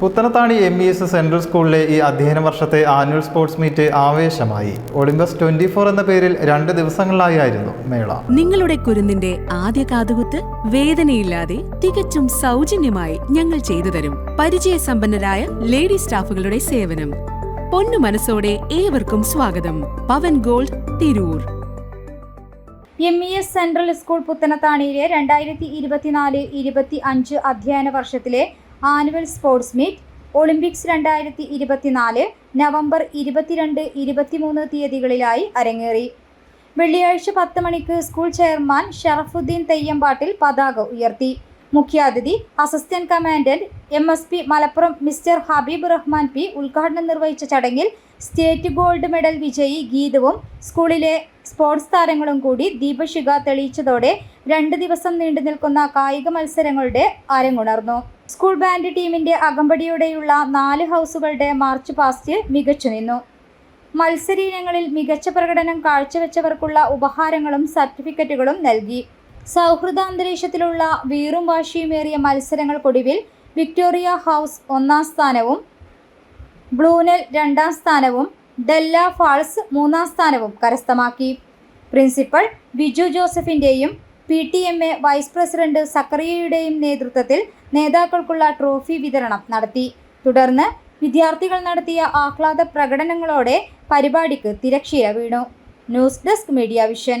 Puthanathani M E S central സ്കൂളിലെ ഈ അധ്യയന വർഷത്തെ ആനുവൽ സ്പോർട്സ് മീറ്റ് ആവേശമായി. ഒളിമ്പസ് ട്വന്റി ഫോർ എന്ന പേരിൽ രണ്ട് ദിവസങ്ങളിലായിരുന്നു മേള. നിങ്ങളുടെ കുരുന്നിന്റെ ആദ്യ കാതുകുത്ത് വേദനയില്ലാതെ തികച്ചും സൗജന്യമായി ഞങ്ങൾ ചെയ്തു തരും. പരിചയസമ്പന്നരായ ലേഡി സ്റ്റാഫുകളുടെ സേവനം. പൊന്നു മനസ്സോടെ ഏവർക്കും സ്വാഗതം. Pavan gold Tirur. M E S central school പുത്തനത്താണിയിലെ രണ്ടായിരത്തി ഇരുപത്തിനാല് ഇരുപത്തി അഞ്ച് അധ്യയന വർഷത്തിലെ ആനുവൽ സ്പോർട്സ് മീറ്റ് ഒളിമ്പിക്സ് രണ്ടായിരത്തി ഇരുപത്തിനാല് നവംബർ ഇരുപത്തിരണ്ട് ഇരുപത്തിമൂന്ന് തീയതികളിലായി അരങ്ങേറി. വെള്ളിയാഴ്ച പത്ത് മണിക്ക് സ്കൂൾ ചെയർമാൻ ഷറഫുദ്ദീൻ തെയ്യമ്പാട്ടിൽ പതാക ഉയർത്തി. മുഖ്യാതിഥി assistant commandant M S P Malappuram mister Habib Rahman P ഉദ്ഘാടനം നിർവഹിച്ച ചടങ്ങിൽ സ്റ്റേറ്റ് ഗോൾഡ് മെഡൽ വിജയി ഗീതവും സ്കൂളിലെ സ്പോർട്സ് താരങ്ങളും കൂടി ദീപശിഖ തെളിയിച്ചതോടെ രണ്ട് ദിവസം നീണ്ടു നിൽക്കുന്ന കായിക മത്സരങ്ങളുടെ അരങ്ങുണർന്നു സ്കൂൾ ബാൻഡ് ടീമിന്റെ അകമ്പടിയോടെയുള്ള നാല് ഹൗസുകളുടെ മാർച്ച് പാസ്റ്റ് മികച്ചു നിന്നു. മത്സരീനങ്ങളിൽ മികച്ച പ്രകടനം കാഴ്ചവെച്ചവർക്കുള്ള ഉപഹാരങ്ങളും സർട്ടിഫിക്കറ്റുകളും നൽകി. സൗഹൃദാന്തരീക്ഷത്തിലുള്ള വീറും വാശിയുമേറിയ മത്സരങ്ങൾക്കൊടുവിൽ വിക്ടോറിയ ഹൗസ് ഒന്നാം സ്ഥാനവും ബ്ലൂനൽ രണ്ടാം സ്ഥാനവും ഡെല്ല ഫാൾസ് മൂന്നാം സ്ഥാനവും കരസ്ഥമാക്കി. Principal Biju ജോസഫിന്റെയും P T M A vice president സക്കറിയയുടെയും നേതൃത്വത്തിൽ നേതാക്കൾക്കുള്ള ട്രോഫി വിതരണം നടത്തി. തുടർന്ന് വിദ്യാർത്ഥികൾ നടത്തിയ ആഹ്ലാദ പ്രകടനങ്ങളോടെ പരിപാടിക്ക് തിരശ്ശീല വീണു. News desk media vision.